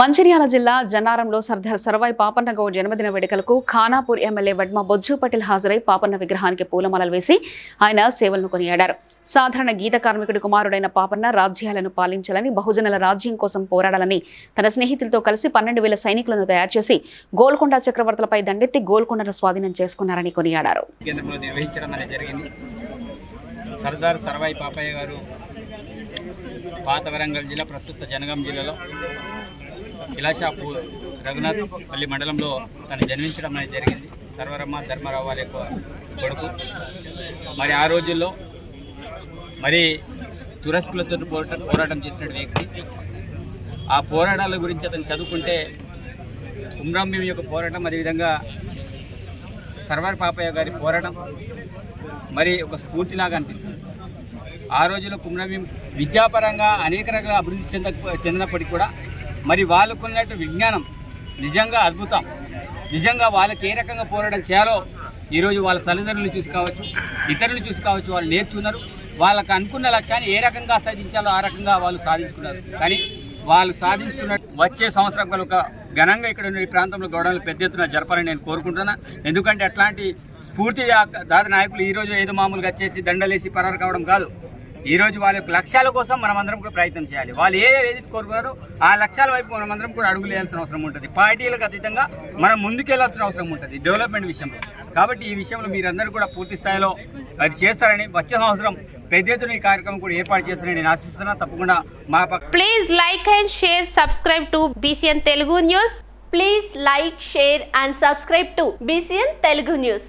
మంచిర్యాల జిల్లా జన్నారంలో సర్దార్ సర్వాయి పాపన్న గౌడ్ జన్మదిన వేడుకలకు ఖానాపూర్ ఎమ్మెల్యే వడ్మ బొజ్జు పటేల్ హాజరై పాపన్న విగ్రహానికి పూలమాలలు వేసి ఆయన సేవలను కొనియాడారు. సాధారణ గీత కార్మికుడి కుమారుడైన పాపన్న రాజ్యాలను పాలించాలని బహుజనుల రాజ్యం కోసం పోరాడాలని తన స్నేహితులతో కలిసి పన్నెండు వేల సైనికులను తయారు చేసి గోల్కొండ చక్రవర్తులపై దండెత్తి గోల్కొండను స్వాధీనం చేసుకున్నారని కొనియాడారు. సర్దార్ సర్వాయి పాపయ్య గారు పాత వరంగల్ జిల్లా ప్రస్తుత జనగాం జిల్లాలో కిలాషాపూర్ రఘునాథ్ పల్లి మండలంలో తను జన్మించడం అనేది జరిగింది. సర్వరమ్మ ధర్మరావు వాళ్ళ కొడుకు. మరి ఆ రోజుల్లో మరి తురస్కులతో పోరాటం పోరాటం చేసిన వ్యక్తి. ఆ పోరాటాల గురించి అతను చదువుకుంటే కుమ్రంభీం యొక్క పోరాటం అదేవిధంగా సర్వర్ పాపయ్య గారి పోరాటం మరి ఒక స్ఫూర్తిలాగా అనిపిస్తుంది. ఆ రోజుల్లో కుమ్రభీం విద్యాపరంగా అనేక రకాల అభివృద్ధి చెంద చెందినప్పటికీ కూడా మరి వాళ్ళకున్నట్టు విజ్ఞానం నిజంగా అద్భుతం. నిజంగా వాళ్ళకి ఏ రకంగా పోరాటం చేయాలో ఈరోజు వాళ్ళ తల్లిదండ్రులు చూసి కావచ్చు ఇతరులు చూసి కావచ్చు వాళ్ళు నేర్చుకున్నారు. వాళ్ళకు అనుకున్న లక్ష్యాన్ని ఏ రకంగా సాధించాలో ఆ రకంగా వాళ్ళు సాధించుకున్నారు. కానీ వాళ్ళు సాధించుకున్న వచ్చే సంవత్సరం కనుక ఘనంగా ఇక్కడ ఉన్న ప్రాంతంలో గొడవలు పెద్ద ఎత్తున జరపాలని నేను కోరుకుంటున్నా. ఎందుకంటే అట్లాంటి స్ఫూర్తి దాద నాయకులు ఈరోజు ఏదో మామూలుగా వచ్చేసి దండలేసి పరారు కావడం కాదు. ఈ రోజు వాళ్ళ యొక్క లక్ష్యాల కోసం మనం అందరం కూడా ప్రయత్నం చేయాలి. వాళ్ళు ఏ ఏది కోరుకున్నారో ఆ లక్ష్యాల వైపు మనమందరం కూడా అడుగులు వేయాల్సిన అవసరం ఉంటుంది. పార్టీలకు అతీతంగా మనం ముందుకెళ్ళాల్సిన అవసరం ఉంటుంది డెవలప్మెంట్ విషయంలో. కాబట్టి ఈ విషయంలో మీరందరూ కూడా పూర్తి స్థాయిలో అది చేస్తారని వచ్చే సంవత్సరం పెద్ద ఎత్తున ఈ కార్యక్రమం కూడా ఏర్పాటు చేస్తారని నేను ఆశిస్తున్నా. తప్పకుండా మా please like and share subscribe to BCN Telugu news please like share and subscribe to BCN Telugu news